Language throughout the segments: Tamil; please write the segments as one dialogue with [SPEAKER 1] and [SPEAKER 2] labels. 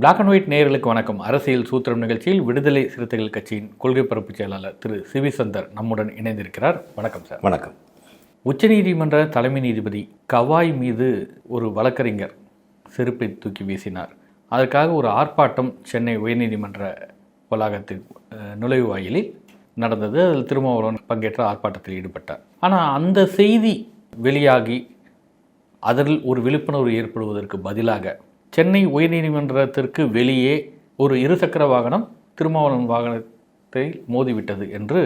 [SPEAKER 1] பிளாக் அண்ட் ஒயிட் நேயர்களுக்கு வணக்கம். அரசியல் சூத்திரம் நிகழ்ச்சியில் விடுதலை சிறுத்தைகள் கட்சியின் கொள்கை பரப்பு செயலாளர் திரு சிவி சந்தர் நம்முடன் இணைந்திருக்கிறார். வணக்கம் சார்.
[SPEAKER 2] வணக்கம்.
[SPEAKER 1] உச்சநீதிமன்ற தலைமை நீதிபதி கவாய் மீது ஒரு வழக்கறிஞர் செருப்பை தூக்கி வீசினார். அதற்காக ஒரு ஆர்ப்பாட்டம் சென்னை உயர்நீதிமன்ற வளாகத்தில் அஹ், நுழைவாயிலில் நடந்தது. அதில் திருமாவளவன் பங்கேற்ற ஆர்ப்பாட்டத்தில் ஈடுபட்டார். ஆனால் அந்த செய்தி வெளியாகி அதில் ஒரு விழிப்புணர்வு ஏற்படுவதற்கு பதிலாக சென்னை உயர்நீதிமன்றத்திற்கு வெளியே ஒரு இருசக்கர வாகனம் திருமாவளவன் வாகனத்தை மோதிவிட்டது என்று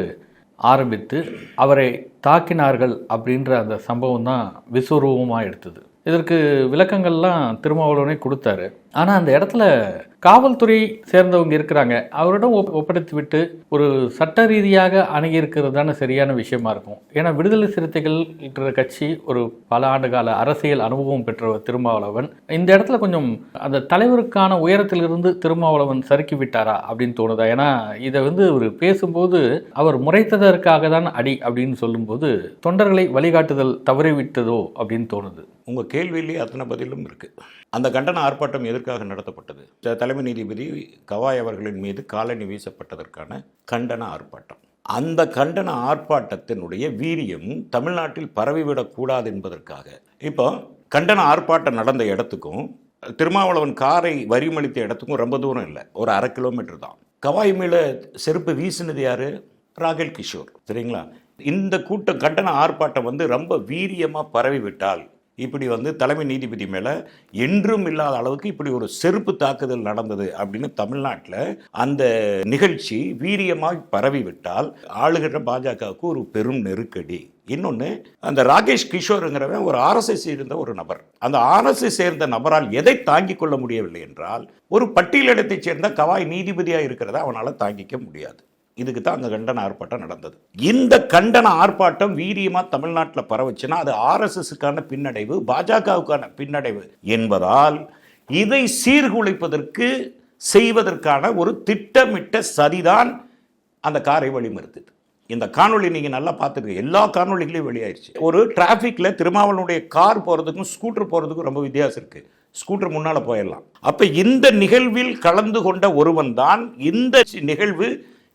[SPEAKER 1] ஆரம்பித்து அவரை தாக்கினார்கள் அப்படின்ற அந்த சம்பவம் தான் விஸ்வரூபமாக எடுத்தது. இதற்கு விளக்கங்கள்லாம் திருமாவளவனே கொடுத்தாரு. ஆனால் அந்த இடத்துல காவல்துறை சேர்ந்தவங்க இருக்கிறாங்க. அவரிடம் ஒப்படைத்து விட்டு ஒரு சட்ட ரீதியாக அணுகியிருக்கிறது தானே சரியான விஷயமா இருக்கும். ஏன்னா விடுதலை சிறுத்தைகள் கட்சி ஒரு பல ஆண்டு கால அரசியல் அனுபவம் பெற்ற திருமாவளவன். இந்த இடத்துல கொஞ்சம் அந்த தலைவருக்கான உயரத்திலிருந்து திருமாவளவன் சறுக்கி விட்டாரா அப்படின்னு தோணுதா? ஏன்னா இதை வந்து ஒரு பேசும்போது அவர் முறைத்ததற்காக தான் அடி அப்படின்னு சொல்லும்போது தொண்டர்களை வழிகாட்டுதல் தவறிவிட்டதோ அப்படின்னு தோணுது.
[SPEAKER 2] உங்கள் கேள்வியிலேயே அத்தனை பதிலும் இருக்குது அந்த கண்டன ஆர்ப்பாட்டம் எதிர் எதற்காக நடத்தப்பட்டது. தலைமை நீதிபதி கவாய் அவர்களின் மீது காலணி வீசப்பட்டதற்கான கண்டன ஆர்ப்பாட்டம். அந்த கண்டன ஆர்ப்பாட்டத்தினுடைய வீரியம் தமிழ்நாட்டில் பரவிவிடக்கூடாது என்பதற்காக. இப்போ கண்டன ஆர்ப்பாட்டம் நடந்த இடத்துக்கும் திருமாவளவன் காரை வரிமளித்த இடத்துக்கும் ரொம்ப தூரம் இல்லை. ஒரு அரை கிலோமீட்டர் தான். கவாய் மேல செருப்பு வீசினது யாரு? ராகேல் கிஷோர். சரிங்களா? இந்த கூட்டம் கண்டன ஆர்ப்பாட்டம் வந்து ரொம்ப வீரியமாக பரவிவிட்டால் இப்படி வந்து தலைமை நீதிபதி மேலே என்றும் இல்லாத அளவுக்கு இப்படி ஒரு செருப்பு தாக்குதல் நடந்தது அப்படின்னு தமிழ்நாட்டில் அந்த நிகழ்ச்சி வீரியமாக பரவிவிட்டால் ஆளுகிற பாஜகவுக்கு ஒரு பெரும் நெருக்கடி. இன்னொன்று அந்த ராகேஷ் கிஷோருங்கிறவன் ஒரு ஆர்எஸ்எஸ் சேர்ந்த ஒரு நபர். அந்த ஆர்எஸ்எஸ் சேர்ந்த நபரால் எதை தாங்கிக் கொள்ள முடியவில்லை என்றால் ஒரு பட்டியலிடத்தைச் சேர்ந்த கவாய் நீதிபதியாக இருக்கிறத அவனால் தாங்கிக்க முடியாது. இதுக்கு தான் அங்கே கண்டன ஆர்ப்பாட்டம் நடந்தது. இந்த கண்டன ஆர்ப்பாட்டம் வீரியமாக தமிழ்நாட்டில் பரவுச்சுன்னா அது ஆர்எஸ்எஸ்க்கான பின்னடைவு பாஜகவுக்கான பின்னடைவு என்பதால் இதை சீர்குலைப்பதற்கு செய்வதற்கான ஒரு திட்டமிட்ட சதிதான் அந்த காரை வழிமறுத்தது. இந்த காணொளி நீங்கள் நல்லா பார்த்துருங்க. எல்லா காணொளிகளையும் வெளியாயிருச்சு. ஒரு டிராஃபிக்கில் திருமாவளனுடைய கார் போகிறதுக்கும் ஸ்கூட்டர் போகிறதுக்கும் ரொம்ப வித்தியாசம் இருக்குது ஸ்கூட்டர் முன்னால் போயிடலாம். அப்போ இந்த நிகழ்வில் கலந்து கொண்ட ஒருவன் தான் இந்த நிகழ்வு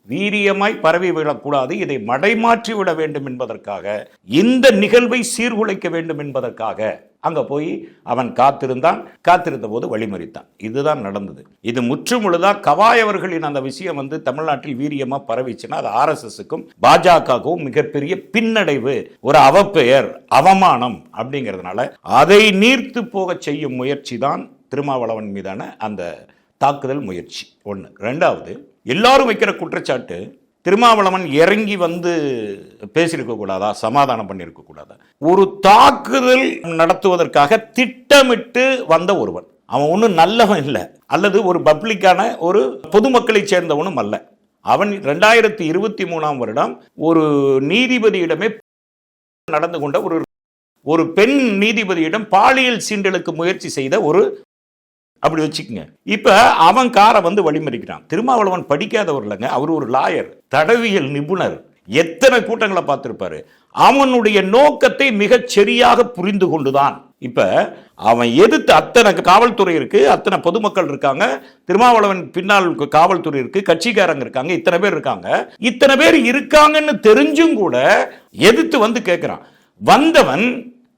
[SPEAKER 2] வீரியமாய் பரவி விடக்கூடாது இதை மடைமாற்றி விட வேண்டும் என்பதற்காக இந்த நிகழ்வை சீர்குலைக்க வேண்டும் என்பதற்காக அங்க போய் அவன் காத்திருந்தான். காத்திருந்த போது வழிமறித்தான். இதுதான் நடந்தது. இது முற்றுமுழுதா கவாய் அவர்களின் அந்த விஷயம் வந்து தமிழ்நாட்டில் வீரியமா பரவிச்சுன்னா அது ஆர்எஸ்எஸ்க்கும் பாஜகவுக்கும் மிகப்பெரிய பின்னடைவு ஒரு அவப்பெயர் அவமானம் அப்படிங்கிறதுனால அதை நீர்த்து போக செய்யும் முயற்சி தான் திருமாவளவன் மீதான அந்த தாக்குதல் முயற்சி. ஒன்று ரெண்டாவது எல்லாரும் வைக்கிற குற்றச்சாட்டு திருமாவளவன் இறங்கி வந்து பேசியிருக்க கூடாதா சமாதானம் பண்ணியிருக்க கூடாதா ஒரு தாக்குதல் நடத்துவதற்காக திட்டமிட்டு வந்த ஒருவன். அவன் ஒன்றும் நல்லவன் இல்லை. அல்லது ஒரு பப்ளிக்கான ஒரு பொதுமக்களை சேர்ந்தவனும் அல்ல. அவன் ரெண்டாயிரத்தி இருபத்தி மூணாம் வருடம் ஒரு நீதிபதியிடமே நடந்து கொண்ட ஒரு ஒரு பெண் நீதிபதியிடம் பாலியல் சீண்டலுக்கு முயற்சி செய்த ஒரு அப்படி வச்சுக்கோங்க. இப்போ அவன் காரை வந்து வழிமறிக்கிறான். திருமாவளவன் படிக்காதவர் இல்லைங்க அவர் ஒரு லாயர் தடவியல் நிபுணர். எத்தனை கூட்டங்களை பார்த்துருப்பாரு? அவனுடைய நோக்கத்தை மிகச் சரியாக புரிந்து கொண்டுதான். இப்போ அவன் எதிர்த்து அத்தனை காவல்துறை இருக்கு அத்தனை பொதுமக்கள் இருக்காங்க திருமாவளவன் பின்னால் காவல்துறை இருக்கு கட்சிக்காரங்க இருக்காங்க இத்தனை பேர் இருக்காங்க. இத்தனை பேர் இருக்காங்கன்னு தெரிஞ்சும் கூட எதிர்த்து வந்து கேட்குறான் வந்தவன்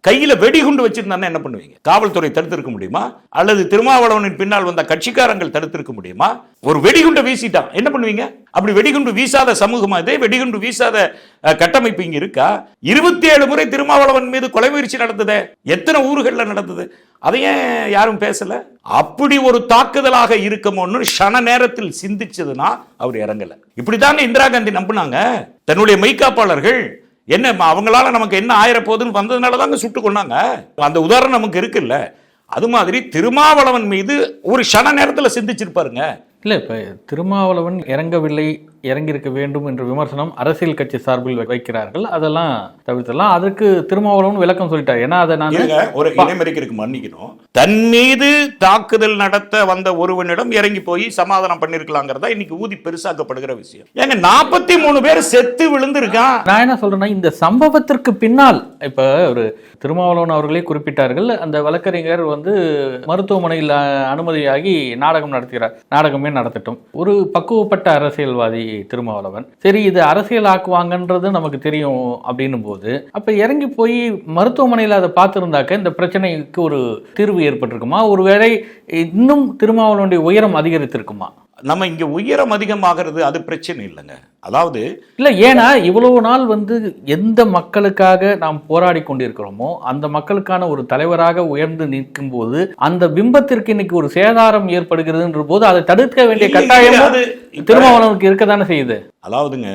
[SPEAKER 2] கையில் வெடிகுண்டு வச்சிருந்தானே என்ன பண்ணுவீங்க? காவல்துறை தடுத்திருக்க முடியுமா? அல்லது திருமாவளவனின் பின்னால் வந்த கட்சிக்காரங்கள் தடுத்திருக்க முடியுமா? ஒரு வெடிகுண்டை வீசிட்டான் என்ன பண்ணுவீங்க? அப்படி வெடிகுண்டு வீசாத சமூகமா இதே? வெடிகுண்டு வீசாத கட்டமைப்பு இங்க இருக்கா? இருபத்தி ஏழு முறை திருமாவளவன் மீது கொலை முயற்சி நடந்தது. எத்தனை ஊர்களில் நடந்தது? அதை ஏன் யாரும் பேசல? அப்படி ஒரு தாக்குதலாக இருக்கமோன்னு ஷன நேரத்தில் சிந்திச்சதுன்னா அவர் இறங்கல. இப்படிதாங்க இந்திரா காந்தி நம்பினாங்க. தன்னுடைய மெய்காப்பாளர்கள் என்ன அவங்களால நமக்கு என்ன ஆயிரப்போகுதுன்னு வந்ததுனால தாங்க சுட்டு கொண்டாங்க அந்த உதாரணம் நமக்கு இருக்குல்ல அது மாதிரி திருமாவளவன் மீது ஒரு ஷன நேரத்தில் சிந்திச்சிருப்பாருங்க.
[SPEAKER 1] இல்லை இப்போ திருமாவளவன் இறங்கவில்லை இறங்கியிருக்க வேண்டும் என்ற விமர்சனம் அரசியல் கட்சி சார்பில் வைக்கிறார்கள். அதெல்லாம் தவிர்த்தலாம் அதுக்கு திருமாவளவன் விளக்கம் சொல்லிட்டார். ஏன்னா அதை நான்
[SPEAKER 2] ஒரு இடைமறிக்கிறதுக்கு மன்னிக்கணும். தன் மீது தாக்குதல் நடத்த வந்த ஒருவனிடம் இறங்கி போய் சமாதானம் பண்ணிருக்கலாங்கிறதா இன்னைக்கு ஊதி பெருசாக்கப்படுகிற விஷயம். ஏங்க நாற்பத்தி மூணு பேர் செத்து விழுந்திருக்கான்.
[SPEAKER 1] நான் என்ன சொல்றேன்னா இந்த சம்பவத்திற்கு பின்னால் இப்ப ஒரு திருமாவளவன் அவர்களே குறிப்பிட்டார்கள். அந்த வழக்கறிஞர் வந்து மருத்துவமனையில் அனுமதியாகி நாடகம் நடத்துகிறார். நாடகமே நடத்தட்டும். ஒரு பக்குவப்பட்ட அரசியல்வாதி திருமாவளவன். சரி இது அரசியல் ஆக்குவாங்கன்றது நமக்கு தெரியும் அப்படின்னும் போது அப்ப இறங்கி போய் மருத்துவமனையில் அதை பார்த்துருந்தாக்க இந்த பிரச்சனைக்கு ஒரு தீர்வு ஏற்பட்டிருக்குமா? ஒருவேளை இன்னும் திருமாவளவனுடைய உயரம் அதிகரித்திருக்குமா?
[SPEAKER 2] நம்ம இங்க உயரம் அதிகமாகிறது அது பிரச்சனை இல்லைங்க. அதாவது
[SPEAKER 1] இல்ல ஏன்னா இவ்வளவு நாள் வந்து எந்த மக்களுக்காக நாம் போராடி கொண்டிருக்கிறோமோ அந்த மக்களுக்கான ஒரு தலைவராக உயர்ந்து நிற்கும் போது அந்த பிம்பத்திற்கு இன்னைக்கு ஒரு சேதாரம் ஏற்படுகிறதுன்ற போது அதை தடுக்க வேண்டிய கட்டாயம்
[SPEAKER 2] அது
[SPEAKER 1] திருமாவளவனுக்கு இருக்கத்தானே செய்யுது.
[SPEAKER 2] அதாவதுங்க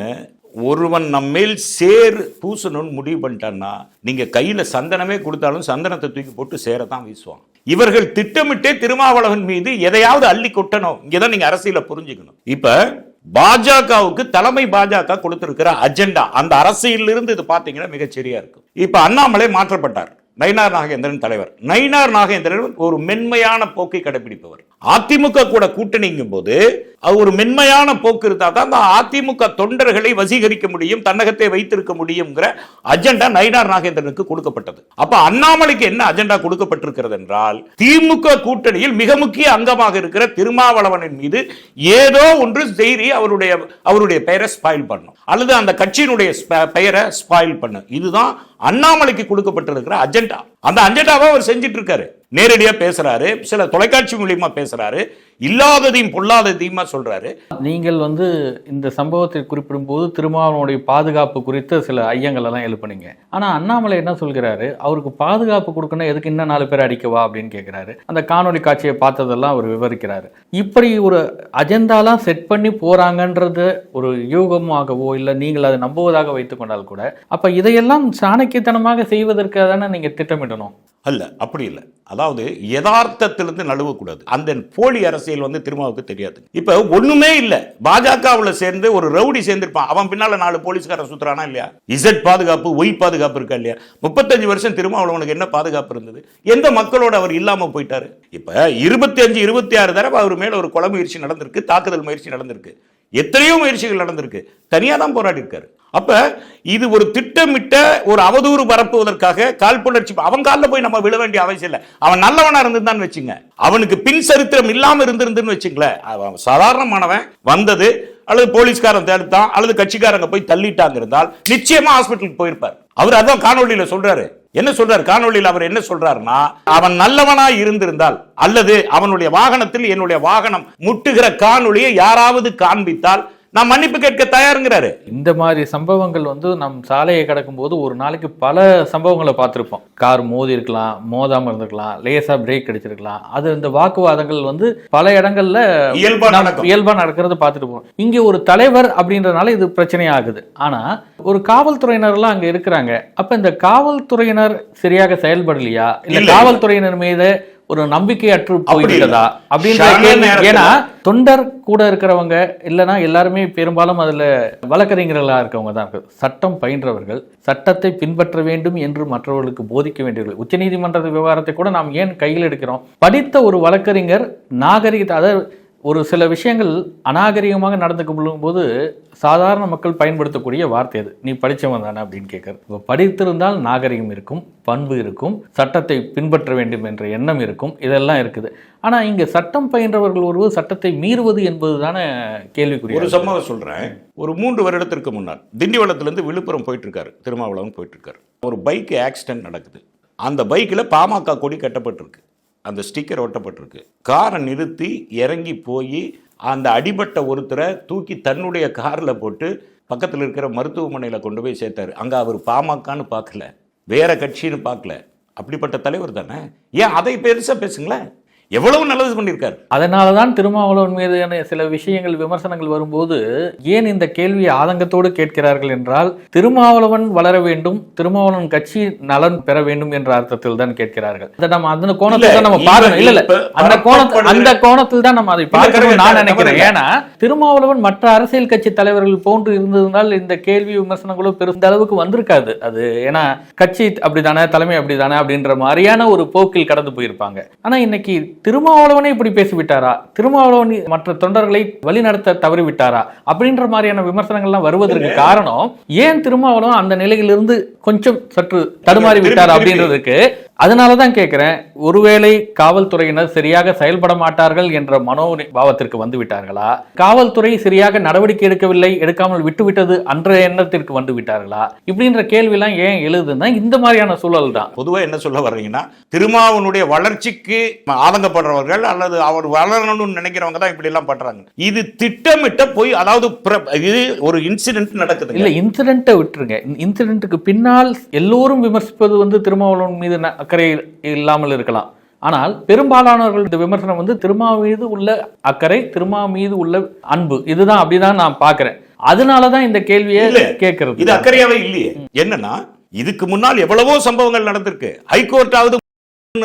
[SPEAKER 2] ஒருவன் நம்மேல் சேர் பூசணும்னு முடிவு பண்ணிட்டான்னா நீங்க கையில சந்தனமே கொடுத்தாலும் சந்தனத்தை தூக்கி போட்டு சேர தான் வீசுவான். இவர்கள் திட்டமிட்டே திருமாவளவன் மீது எதையாவது அள்ளி கொட்டணும். இங்கதான் நீங்க அரசியல புரிஞ்சுக்கணும். இப்ப பாஜகவுக்கு தலைமை பாஜக கொடுத்திருக்கிற அஜெண்டா அந்த அரசியலிருந்து இது பாத்தீங்கன்னா மிகச்சரியா இருக்கும். இப்ப அண்ணாமலை மாற்றப்பட்டார். நயினார் நாகேந்திரன் தலைவர். நயினார் நாகேந்திரன் ஒரு மென்மையான போக்கை கடைபிடிப்பவர். அதிமுக கூட கூட்டணிங்கும் போது அது ஒரு மென்மையான போக்கு இருந்தால் தான் அந்த அதிமுக தொண்டர்களை வசீகரிக்க முடியும் தன்னகத்தை வைத்திருக்க முடியுங்கிற அஜெண்டா நயினார் நாகேந்திரனுக்கு கொடுக்கப்பட்டது. அப்ப அண்ணாமலைக்கு என்ன அஜெண்டா கொடுக்கப்பட்டிருக்கிறது என்றால் திமுக கூட்டணியில் மிக முக்கிய அங்கமாக இருக்கிற திருமாவளவனின் மீது ஏதோ ஒன்று செய்தி அவருடைய அவருடைய பெயரை ஸ்பாயில் பண்ணும். அல்லது அந்த கட்சியினுடைய பெயரை ஸ்பாயில் பண்ணும். இதுதான் அண்ணாமலைக்கு கொடுக்கப்பட்டிருக்கிற அஜெண்டா. அந்த அஜெண்டாவை அவர் செஞ்சிட்டு இருக்காரு நேரடியா பேசுறாரு சில தொலைக்காட்சி மூலியமா பேசுறாரு இல்லாததையும் பொல்லாததையுமா சொல்றாரு.
[SPEAKER 1] நீங்கள் வந்து இந்த சம்பவத்தை குறிப்பிடும்போது திருமாவளவனுடைய பாதுகாப்பு குறித்த சில ஐயங்கள் எல்லாம் எழுப்புனீங்க. ஆனா அண்ணாமலை என்ன சொல்கிறாரு? அவருக்கு பாதுகாப்பு கொடுக்கணும் எதுக்கு இன்னும் நாலு பேர் அடிக்கவா அப்படின்னு கேட்கிறாரு அந்த காணொளி காட்சியை பார்த்ததெல்லாம் அவர் விவரிக்கிறாரு. இப்படி ஒரு அஜெண்டாலாம் செட் பண்ணி போறாங்கன்றது ஒரு யூகமாகவோ இல்லை நீங்கள் அதை நம்புவதாக வைத்துக் கொண்டால் கூட அப்ப இதையெல்லாம் சாணக்கியத்தனமாக செய்வதற்காக தானே நீங்க திட்டமிடணும்
[SPEAKER 2] அல்ல அப்படி இல்லை. அதாவது யதார்த்தத்திலிருந்து நழுவக்கூடாது. அந்த போலி அரசியல் வந்து திருமாவுக்கு தெரியாது. இப்போ ஒண்ணுமே இல்லை. பாஜகவில் சேர்ந்து ஒரு ரவுடி சேர்ந்திருப்பான். அவன் பின்னால் நாலு போலீஸ்காரன் சுத்துறானா இல்லையா? இசட் பாதுகாப்பு ஒய் பாதுகாப்பு இருக்கா இல்லையா? முப்பத்தஞ்சு வருஷம் திருமாவளவனுக்கு என்ன பாதுகாப்பு இருந்தது? எந்த மக்களோட அவர் இல்லாமல் போயிட்டாரு? இப்போ இருபத்தி அஞ்சு இருபத்தி ஆறு தடவை அவர் மேலே ஒரு கொலை முயற்சி நடந்திருக்கு தாக்குதல் முயற்சி நடந்திருக்கு. எத்தனையோ முயற்சிகள் நடந்திருக்கு. தனியாக தான் போராடி இருக்காரு அப்ப இது ஒரு திட்டமிட்ட ஒரு அவதூறு பரப்புவதற்காக காழ்ப்புணர்ச்சி அவன் காலில் போய் நம்ம விழ வேண்டிய அவசியம் இல்லை. அவன் நல்லவனா இருந்திருந்தான்னு வச்சுங்க. அவனுக்கு பின் சரித்திரம் இல்லாம இருந்திருந்துன்னு வச்சுங்களேன் அவன் சாதாரணமானவன் வந்தது அல்லது போலீஸ்காரன் தடுத்தான் அல்லது கட்சிக்காரங்க போய் தள்ளிட்டாங்க இருந்தால் நிச்சயமா ஹாஸ்பிட்டலுக்கு போயிருப்பார். அவர் அதான் காணொலியில சொல்றாரு. என்ன சொல்றாரு? காணொலியில் அவர் என்ன சொல்றாருன்னா அவன் நல்லவனா இருந்திருந்தால் அல்லது அவனுடைய வாகனத்தில் என்னுடைய வாகனம் முட்டுகிற காணொலியை யாராவது காண்பித்தால் நான் மன்னிப்பு கேட்க தயாருங்கிறாரு.
[SPEAKER 1] இந்த மாதிரி சம்பவங்கள் வந்து நம் சாலையை கடக்கும்போது ஒரு நாளைக்கு பல சம்பவங்களை பார்த்துருப்போம். கார் மோதி இருக்கலாம் மோதாம இருந்திருக்கலாம் லேசா பிரேக் அடிச்சிருக்கலாம். அது இந்த வாக்குவாதங்கள் வந்து பல இடங்கள்ல
[SPEAKER 2] இயல்பா.
[SPEAKER 1] இயல்பா நடக்கிறத பார்த்துட்டு போறோம் இங்க ஒரு தலைவர் அப்படின்றனால இது பிரச்சனை ஆகுது. ஆனா ஒரு காவல்துறையினர்லாம் அங்க இருக்கிறாங்க. அப்ப இந்த காவல்துறையினர் சரியாக செயல்படலையா?
[SPEAKER 2] இல்ல.
[SPEAKER 1] காவல்துறையினர் மீது ஒரு நம்பிக்கை அற்று
[SPEAKER 2] அப்படி
[SPEAKER 1] போயிட்டதா
[SPEAKER 2] இல்ல.
[SPEAKER 1] அப்படின்ற
[SPEAKER 2] ஷான
[SPEAKER 1] கேள்வி.
[SPEAKER 2] நேரத்துல-
[SPEAKER 1] ஏன்னா தொண்டர் கூட இருக்கிறவங்க இல்லைன்னா எல்லாருமே பெரும்பாலும் அதுல வழக்கறிஞர்களா இருக்கவங்க தான் இருக்கு. சட்டம் பயின்றவர்கள் சட்டத்தை பின்பற்ற வேண்டும் என்று மற்றவர்களுக்கு போதிக்க வேண்டியவர்கள். உச்சநீதிமன்ற விவகாரத்தை கூட நாம் ஏன் கையில் எடுக்கிறோம்? படித்த ஒரு வழக்கறிஞர் நாகரிகத்தை அதாவது ஒரு சில விஷயங்கள் அநாகரிகமாக நடந்துக்கும் போது சாதாரண மக்கள் பயன்படுத்தக்கூடிய வார்த்தை அது. நீ படிச்சவன் தானே அப்படின்னு கேட்கறது. இப்போ படித்திருந்தால் நாகரிகம் இருக்கும் பண்பு இருக்கும் சட்டத்தை பின்பற்ற வேண்டும் என்ற எண்ணம் இருக்கும் இதெல்லாம் இருக்குது. ஆனா இங்க சட்டம் பயின்றவர்கள் ஒருவர் சட்டத்தை மீறுவது என்பது தானே கேள்விக்குரிய
[SPEAKER 2] ஒரு சம்பவம் சொல்றேன். ஒரு மூன்று வருடத்திற்கு முன்னால் திண்டிவனத்திலிருந்து விழுப்புரம் போயிட்டு இருக்காரு திருமாவளவன் போயிட்டு இருக்காரு ஒரு பைக் ஆக்சிடென்ட் நடக்குது. அந்த பைக்கில் பாமக கொடி கட்டப்பட்டிருக்கு. அந்த ஸ்டிக்கர் ஒட்டப்பட்டிருக்கு. காரை நிறுத்தி இறங்கி போய் அந்த அடிபட்ட ஒருத்தரை தூக்கி தன்னுடைய காரில் போட்டு பக்கத்தில் இருக்கிற மருத்துவமனையில் கொண்டு போய் சேர்த்தாரு. அங்கே அவர் பாமகன்னு பார்க்கல. வேற கட்சின்னு பார்க்கல. அப்படிப்பட்ட தலைவர் தானே? ஏன் அதை பெருசாக பேசுங்களேன். எவ்வளவு நல்லது பண்ணியிருக்காரு?
[SPEAKER 1] அதனால தான் திருமாவளவன் மீதான சில விஷயங்கள் விமர்சனங்கள் வரும்போது ஏன் இந்த கேள்வியை ஆதங்கத்தோடு கேட்கிறார்கள் என்றால் திருமாவளவன் வளர வேண்டும் திருமாவளவன் கட்சி நலன் பெற வேண்டும் என்ற அர்த்தத்தில் தான் கேட்கிறார்கள். அதை நம்ம அந்த கோணத்தில் தான் நம்ம பார்க்கணும். இல்ல இல்ல அந்த கோணத்தில் அந்த கோணத்தில் தான் நம்ம அதை பார்க்கணும் நான் நினைக்கிறேன். ஏன்னா திருமாவளவன் மற்ற அரசியல் கட்சி தலைவர்கள் போன்று இருந்திருந்தால் இந்த கேள்வி விமர்சனங்களோ பெருந்த அளவுக்கு வந்திருக்காது. அது ஏன்னா கட்சி அப்படிதானே தலைமை அப்படிதானே அப்படின்ற மாதிரியான ஒரு போக்கில் கடந்து போயிருப்பாங்க. ஆனா இன்னைக்கு திருமாவளவனே இப்படி பேசிவிட்டாரா? திருமாவளவன் மற்ற தொண்டர்களை வழிநடத்த தவறிவிட்டாரா? அப்படின்ற மாதிரியான விமர்சனங்கள்லாம் வருவதற்கு காரணம் ஏன் திருமாவளவன் அந்த நிலையிலிருந்து கொஞ்சம் சற்று தடுமாறி விட்டார். அப்படின்றதுக்கு அதனால தான் கேட்கிறேன் ஒருவேளை காவல்துறையினர் சரியாக செயல்பட மாட்டார்கள் என்ற மனோ பாவத்திற்கு வந்து விட்டார்களா? காவல்துறை சரியாக நடவடிக்கை எடுக்கவில்லை எடுக்காமல் விட்டுவிட்டது அன்ற எண்ணத்திற்கு வந்து விட்டார்களா? இப்படின்ற கேள்விலாம் ஏன் எழுதுன்னா இந்த மாதிரியான சூழல் தான்
[SPEAKER 2] பொதுவா என்ன சொல்ல வர்றீங்கன்னா திருமாவனுடைய வளர்ச்சிக்கு ஆதங்கப்படுறவர்கள் அல்லது அவர் வளரணும்னு நினைக்கிறவங்க தான் இப்படி எல்லாம் பண்றாங்க. இது திட்டமிட்ட போய் அதாவது இது ஒரு இன்சிடென்ட் நடக்குது
[SPEAKER 1] இல்ல இன்சிடென்ட்டை விட்டுருங்க. இன்சிடென்ட்டுக்கு பின்னால் எல்லோரும் விமர்சிப்பது வந்து திருமாவளவன் மீது அக்கறை இல்லாமல் இருக்கலாம். ஆனால் பெரும்பாலானவர்கள் இந்த விமர்சனம் வந்து திருமா மீது உள்ள அக்கறை திருமா மீது உள்ள அன்பு. இதுதான் அப்படிதான் நான் பார்க்கிறேன். அதனால தான் இந்த கேள்வியை கேட்கறது.
[SPEAKER 2] இது அக்கறையாவே இல்லையே. என்னன்னா இதுக்கு முன்னால் எவ்வளவோ சம்பவங்கள் நடந்திருக்கு. ஹைகோர்ட்டாவது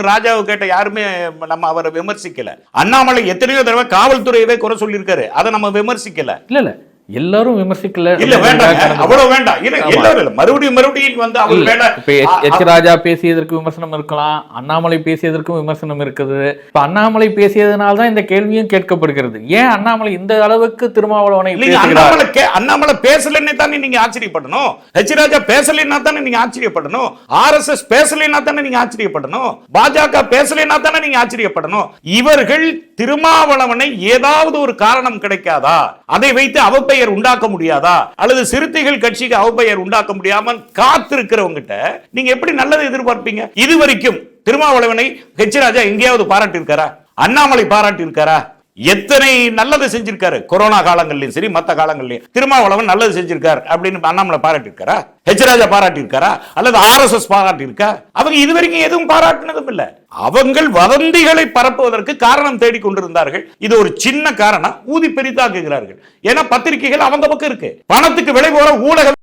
[SPEAKER 2] ராஜாவை கேட்ட யாருமே நம்ம அவரை விமர்சிக்கல. அண்ணாமலை எத்தனையோ தடவை காவல்துறையவே குறை சொல்லியிருக்காரு. அதை நம்ம விமர்சிக்கல.
[SPEAKER 1] இல்ல இல்ல. எல்லாரும் விமர்சிக்கல.
[SPEAKER 2] இல்ல வேண்டாம். அவ்வளவு வேண்டாம். எல்லாரும் இல்ல. மறுபடியும் மறுபடியும் வந்து அவர்
[SPEAKER 1] இப்ப எச்- ராஜா பேசியதற்கு விமர்சனம் இருக்கலாம். அண்ணாமலை பேசியதற்கும் விமர்சனம் இருக்குது. இப்ப அண்ணாமலை பேசியதனால தான் இந்த கேள்வியும் கேட்கப்படுகிறது. ஏன் அண்ணாமலை இந்த அளவுக்கு திருமாவளவனை
[SPEAKER 2] அண்ணாமலை அண்ணாமலை பேசலன்னே தானே நீங்க ஆச்சரியப்படணும்? ஹெச் ராஜா பேசலைன்னா தானே நீங்க ஆச்சரியப்படணும்? ஆர்எஸ்எஸ் பேசலைன்னா தானே நீங்க ஆச்சரியப்படணும்? பாஜக பேசலைன்னா தானே நீங்க ஆச்சரியப்படணும்? இவர்கள் திருமாவளவனை ஏதாவது ஒரு காரணம் கிடைக்காதா? அதை வைத்து அவப்பெயர் உண்டாக்க முடியாதா? அல்லது சிறுத்தைகள் கட்சிக்கு அவப்பெயர் உண்டாக்க முடியாமல் காத்திருக்கிறவங்கிட்ட நீங்க எப்படி நல்லதை எதிர்பார்ப்பீங்க? இது வரைக்கும் திருமாவளவனை ஹெச் ராஜா எங்கேயாவது பாராட்டியிருக்காரா? அண்ணாமலை பாராட்டியிருக்காரா? எத்தனை நல்லது செஞ்சிருக்காரு? கொரோனா காலங்கள்லயும் சரி மத்த காலங்கள்லயும். திருமாவளவன் நல்லது செஞ்சிருக்காரு அப்படின்னு அண்ணாமலை பாராட்டியிருக்காரா? ஹெச் பாராட்டியிருக்காரா? அல்லது ஆர்எஸ்எஸ் பாராட்டியிருக்கா? அவங்க இதுவரைக்கும் எதுவும் பாராட்டினதும் இல்ல. அவங்கள் வதந்திகளை பரப்புவதற்கு காரணம் தேடி கொண்டிருந்தார்கள். இது ஒரு சின்ன காரணம். ஊதி பெரிதாக்குகிறார்கள். ஏன்னா பத்திரிகைகள் அவங்க பக்கம் இருக்கு. பணத்துக்கு விலை போற ஊடகம்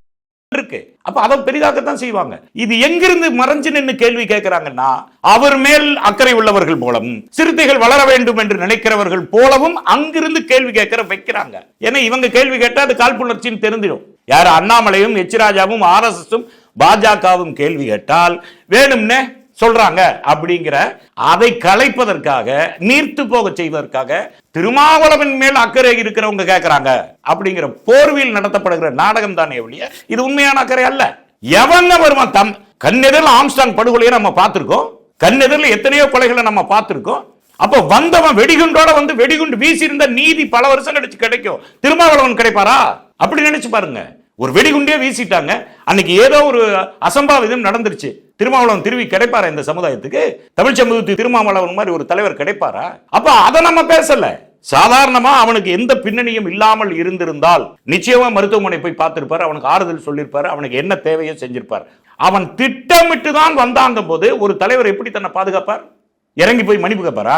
[SPEAKER 2] இருக்கு. அப்ப அதை பெரிதாக்கத்தான் செய்வாங்க. இது எங்கிருந்து மறைஞ்சு நின்று கேள்வி கேட்கிறாங்கன்னா அவர் மேல் அக்கறை உள்ளவர்கள் போலவும் சிறுத்தைகள் வளர வேண்டும் என்று நினைக்கிறவர்கள் போலவும் அங்கிருந்து கேள்வி கேட்கிற வைக்கிறாங்க. ஏன்னா இவங்க கேள்வி கேட்டா அது காழ்ப்புணர்ச்சின்னு தெரிஞ்சிடும். யார் அண்ணாமலையும் எச். ராஜாவும் ஆர்எஸ்எஸும் பாஜகவும் கேள்வி கேட்டால் வேணும்னே சொல்றாங்க அப்படிங்கிற அதை கலைப்பதற்காக நீர்த்து போக செய்வதற்காக திருமாவளவன் மேல் அக்கறை இருக்கிறவங்க கேட்கிறாங்க அப்படிங்கிற போர்வியில் நடத்தப்படுகிற நாடகம் தானே ஒழிய இது உண்மையான அக்கறை அல்ல. எவன் வருவான் தம் கண்ணெதிரில் ஆம்ஸ்டாங் படுகொலையை நம்ம பார்த்துருக்கோம்? கண்ணெதிரில் எத்தனையோ கொலைகளை நம்ம பார்த்துருக்கோம்? அப்ப வந்தவன் வெடிகுண்டோட வந்து வெடிகுண்டு வீசியிருந்த நீதி பல வருஷம் கழிச்சு கிடைக்கும். திருமாவளவன் கிடைப்பாரா? அப்படி நினைச்சு பாருங்க. ஒரு வெடிகுண்டே வீசிட்டாங்க. அன்னைக்கு ஏதோ ஒரு அசம்பாவிதம் நடந்துருச்சு. திருமாவளவன் திருவி கிடைப்பாரா இந்த சமுதாயத்துக்கு? தமிழ் சமூகத்துக்கு திருமாவளவன் மாதிரி ஒரு தலைவர் கிடைப்பாரா? அப்ப அதை நம்ம பேசல. சாதாரணமா அவனுக்கு எந்த பின்னணியும் இல்லாமல் இருந்திருந்தால் நிச்சயமா மருத்துவமனை போய் பார்த்திருப்பார் அவனுக்கு ஆறுதல் சொல்லியிருப்பார் அவனுக்கு என்ன தேவையோ செஞ்சிருப்பார். அவன் திட்டமிட்டு தான் வந்தாங்க போது ஒரு தலைவர் எப்படி தன்னை பாதுகாப்பார்? இறங்கி போய் மன்னிப்பு கேட்பாரா?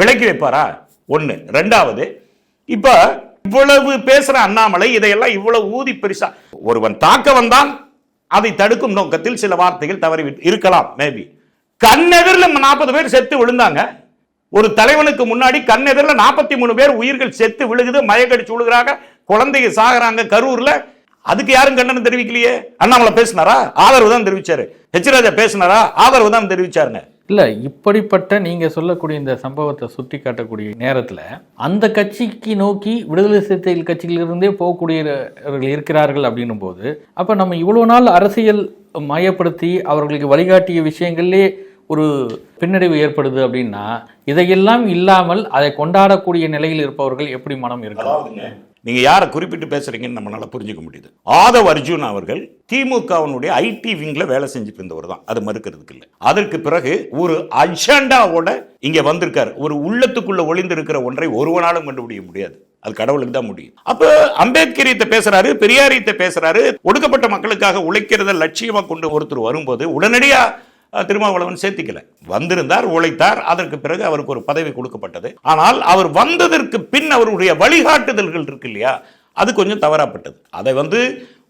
[SPEAKER 2] விலக்கி வைப்பாரா? ஒன்று ரெண்டாவது இப்போ இவ்வளவு பேசுற அண்ணாமலை இதையெல்லாம் இவ்வளவு ஊதி பெருசா. ஒருவன் தாக்க வந்தான் அதை தடுக்கும் நோக்கத்தில் சில வார்த்தைகள் தவறி இருக்கலாம் மேபி கண்ணெதிரில் நாற்பது பேர் செத்து விழுந்தாங்க. ஒரு தலைவனுக்கு முன்னாடி கண்ணெதிரில் நாற்பத்தி மூணு பேர் உயிர்கள் செத்து விழுகுது மயக்கடிச்சு விழுகிறாங்க குழந்தைங்க சாகுறாங்க கரூர்ல. அதுக்கு யாரும் கண்டனம் தெரிவிக்கலையே. அண்ணாமலை பேசினாரா? ஆதரவு தான் தெரிவிச்சாரு. ஹெச் ராஜா பேசினாரா? ஆதரவு தான் தெரிவிச்சாருங்க
[SPEAKER 1] இல்லை இப்படிப்பட்ட நீங்க சொல்லக்கூடிய இந்த சம்பவத்தை சுட்டி காட்டக்கூடிய நேரத்தில் அந்த கட்சிக்கு நோக்கி விடுதலை சிறுத்தைகள் கட்சியிலிருந்தே போகக்கூடியவர்கள் இருக்கிறார்கள் அப்படின்னும் போது அப்போ நம்ம இவ்வளோ நாள் அரசியல் மயப்படுத்தி அவர்களுக்கு வழிகாட்டிய விஷயங்கள்லே ஒரு பின்னடைவு ஏற்படுது அப்படின்னா இதையெல்லாம் இல்லாமல் அதை கொண்டாடக்கூடிய நிலையில் இருப்பவர்கள் எப்படி மனம் இருக்கலாம்
[SPEAKER 2] நீங்கள் யாரை குறிப்பிட்டு பேசுகிறீங்கன்னு நம்மளால புரிஞ்சுக்க முடியுது. ஆதவ் அர்ஜுன் அவர்கள் திமுகவினுடைய ஐடி விங்கில் வேலை செஞ்சுட்டு இருந்தவர் தான். அது மறுக்கிறதுக்கு இல்லை. அதற்கு பிறகு ஒரு அஜெண்டாவோட இங்கே வந்திருக்காரு. ஒரு உள்ளத்துக்குள்ளே ஒளிந்திருக்கிற ஒன்றை ஒருவனாலும் கண்டுபிடிக்க முடியாது. அது கடவுளுக்கு தான் முடியும். அப்போ அம்பேத்கரியத்தை பேசுறாரு பெரியாரியத்தை பேசுறாரு. ஒடுக்கப்பட்ட மக்களுக்காக உழைக்கிறத லட்சியமாக கொண்டு ஒருத்தர் வரும்போது உடனடியாக திருமாவளவன் சேர்த்திக்கல. வந்திருந்தார் உழைத்தார் அதற்கு பிறகு அவருக்கு ஒரு பதவி கொடுக்கப்பட்டது. ஆனால் அவர் வந்ததற்கு பின் அவருடைய வழிகாட்டுதல்கள் இருக்கு இல்லையா அது கொஞ்சம் தவறாப்பட்டது. அதை வந்து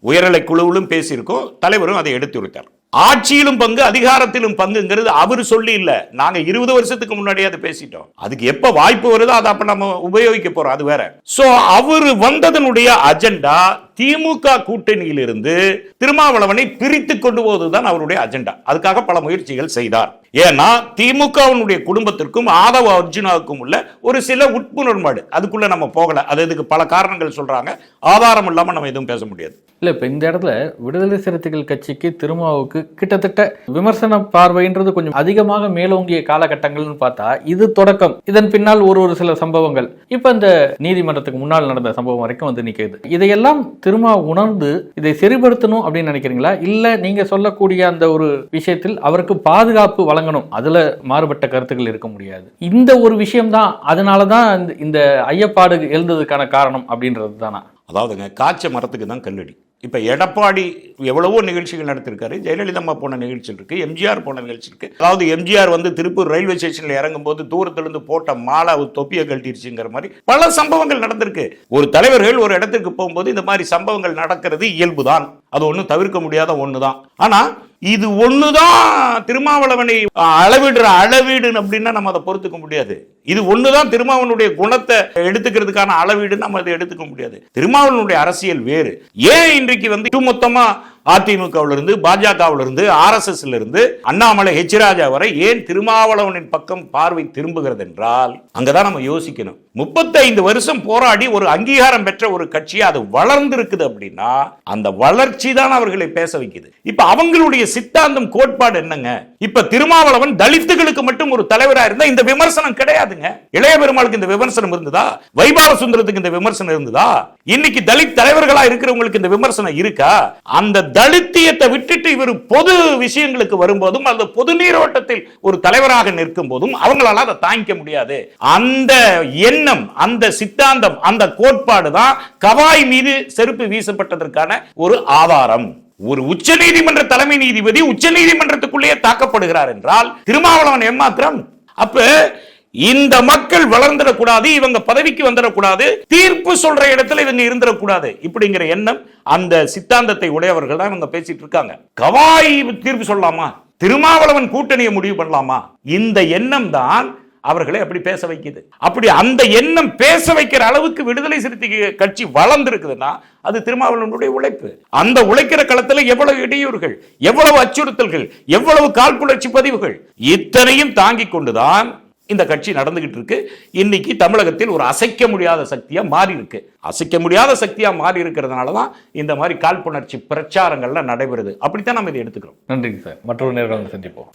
[SPEAKER 2] உயர்நிலை குழுவிலும் பேசியிருக்கோம் தலைவரும் அதை எடுத்து உரைத்தார் ஆட்சியிலும் பங்கு அதிகாரத்திலும் பங்குங்கிறது அவர் சொல்லி இல்லை. நாங்கள் இருபது வருஷத்துக்கு முன்னாடியே அதை பேசிட்டோம். அதுக்கு எப்போ வாய்ப்பு வருதோ அதை அப்போ நம்ம உபயோகிக்க போகிறோம் அது வேற. ஸோ அவர் வந்ததனுடைய அஜெண்டா திமுக கூட்டணியிலிருந்து திருமாவளவனை பிரித்து கொண்டு போவதுதான் அவருடைய அஜெண்டா. அதுக்காக பல முயற்சிகள் செய்தார். ஏன்னா திமுகவினுடைய குடும்பத்திற்கும் ஆதவ அர்ஜுனாவுக்கும் உள்ள ஒரு சில உட்புணர்மாடு அதுக்குள்ள நம்ம போகல. அது இதுக்கு பல காரணங்கள் சொல்றாங்க. ஆதாரம் இல்லாம நம்ம எதுவும் பேச முடியாது.
[SPEAKER 1] இல்ல இப்ப இந்த இடத்துல விடுதலை சிறுத்தைகள் கட்சிக்கு திருமாவுக்கு கிட்டத்தட்ட விமர்சன பார்வைன்றது கொஞ்சம் அதிகமாக மேலோங்கிய காலகட்டங்கள்னு பார்த்தா இது தொடக்கம். இதன் பின்னால் ஒரு ஒரு சில சம்பவங்கள். இப்ப இந்த நீதிமன்றத்துக்கு முன்னால் நடந்த சம்பவம் வரைக்கும் வந்து நிக்குது. இதையெல்லாம் திருமா உணர்ந்து இதை சரிபடுத்தணும் அப்படின்னு நினைக்கிறீங்களா? இல்ல நீங்க சொல்லக்கூடிய அந்த ஒரு விஷயத்தில் அவருக்கு பாதுகாப்பு வழங்கணும். அதுல மாறுபட்ட கருத்துக்கள் இருக்க முடியாது. இந்த ஒரு விஷயம்தான் அதனாலதான் இந்த- இந்த ஐயப்பாடு எழுந்ததுக்கான காரணம் அப்படின்றது தானா
[SPEAKER 2] அதாவதுங்க காய்ச்ச மரத்துக்கு தான் கல்லடி. இப்போ எடப்பாடி எவ்வளவோ நிகழ்ச்சிகள் நடத்திருக்காரு. ஜெயலலிதம்மா போன நிகழ்ச்சி இருக்குது எம்ஜிஆர் போன நிகழ்ச்சி இருக்குது அதாவது எம்ஜிஆர் வந்து திருப்பூர் ரயில்வே ஸ்டேஷனில் இறங்கும்போது தூரத்திலிருந்து போட்ட மாலை அவர் தொப்பியை கழட்டிருச்சுங்கிற மாதிரி பல சம்பவங்கள் நடந்திருக்கு. ஒரு தலைவர்கள் ஒரு இடத்துக்கு போகும்போது இந்த மாதிரி சம்பவங்கள் நடக்கிறது இயல்பு தான் அது ஒன்றும் தவிர்க்க முடியாத ஒன்று தான் ஆனால் இது ஒண்ணுதான். திருமாவளவனை அளவிடுற அளவீடு அப்படின்னா நம்ம அதை பொறுத்துக்க முடியாது. இது ஒண்ணுதான் திருமாவனுடைய குணத்தை எடுத்துக்கிறதுக்கான அளவீடு நம்ம அதை எடுத்துக்க முடியாது. திருமாவளவனுடைய அரசியல் வேறு. ஏன் இன்றைக்கு வந்து மொத்தமா அதிமுகவுல இருந்து பாஜகவுல இருந்து ஆர்எஸ்எஸ்ல இருந்து அண்ணாமலை ஹெச் ராஜா வரை ஏன் திருமாவளவனின் பக்கம் பார்வை திரும்புகிறது என்றால் அங்கதான் நம்ம யோசிக்கணும். முப்பத்தைந்து வருஷம் போராடி ஒரு அங்கீகாரம் பெற்ற ஒரு கட்சி அது வளர்ந்து இருக்குது அப்படின்னா அந்த வளர்ச்சி தான் அவர்களை பேச வைக்குது. இப்ப அவங்களுடைய சித்தாந்தம் கோட்பாடு என்னங்க? இப்ப திருமாவளவன் தலித்துகளுக்கு மட்டும் ஒரு தலைவரா இருந்தா இந்த விமர்சனம் கிடையாதுங்க. இளைய பெருமாளுக்கு இந்த விமர்சனம் இருந்ததா? வைபால சுந்தரத்துக்கு இந்த விமர்சனம் இருந்ததா? இன்னைக்கு தலித் தலைவர்களா இருக்கிறவங்களுக்கு இந்த விமர்சனம் இருக்கா? அந்த தலித்தியத்தை விட்டுட்டு இவர் பொது விஷயங்களுக்கு வரும்போதும் அந்த பொது நீரோட்டத்தில் ஒரு தலைவராக நிற்கும் போதும் அவங்களால அதை தாங்கிக்க முடியாது. அந்த எண்ணம் அந்த சித்தாந்தம் அந்த கோட்பாடு தான் கவாய் மீது செருப்பு வீசப்பட்டதற்கான ஒரு ஆதாரம். ஒரு உச்ச நீதிமன்ற தலைமை நீதிபதி உச்ச நீதிமன்றத்துக்குள்ளேயே தாக்கப்படுகிறார் என்றால் திருமாவளவன் ஏமாத்திரம். அப்ப இந்த மக்கள் வளர்ந்துடக்கூடாது இவங்க பதவிக்கு வந்துடக்கூடாது தீர்ப்பு சொல்ற இடத்துல இவங்க இருந்துடக்கூடாது இப்படிங்கிற எண்ணம் அந்த சித்தாந்தத்தை உடையவர்கள் தான் இவங்க பேசிட்டு இருக்காங்க. கவாய் தீர்ப்பு சொல்லலாமா திருமாவளவன் கூட்டணியை முடிவு பண்ணலாமா? இந்த எண்ணம் தான் அவர்களை அப்படி பேச வைக்குது. அப்படி அந்த எண்ணம் பேச வைக்கிற அளவுக்கு விடுதலை சிறுத்தை கட்சி வளர்ந்துருக்குதுன்னா அது திருமாவளவனுடைய உழைப்பு. அந்த உழைக்கிற களத்தில் எவ்வளவு இடையூறுகள் எவ்வளவு அச்சுறுத்தல்கள் எவ்வளவு காழ்ப்புணர்ச்சி பதிவுகள் இத்தனையும் தாங்கிக் கொண்டுதான் இந்த கட்சி நடந்துகிட்டு இருக்கு. இன்னைக்கு தமிழகத்தில் ஒரு அசைக்க முடியாத சக்தியாக மாறி இருக்கு. அசைக்க முடியாத சக்தியாக மாறி இருக்கிறதுனால தான் இந்த மாதிரி காழ்ப்புணர்ச்சி பிரச்சாரங்கள்லாம் நடைபெறுது. அப்படித்தான் நம்ம இதை எடுத்துக்கிறோம்.
[SPEAKER 1] நன்றிங்க சார். மற்றொரு நேரம் சந்திப்போம்.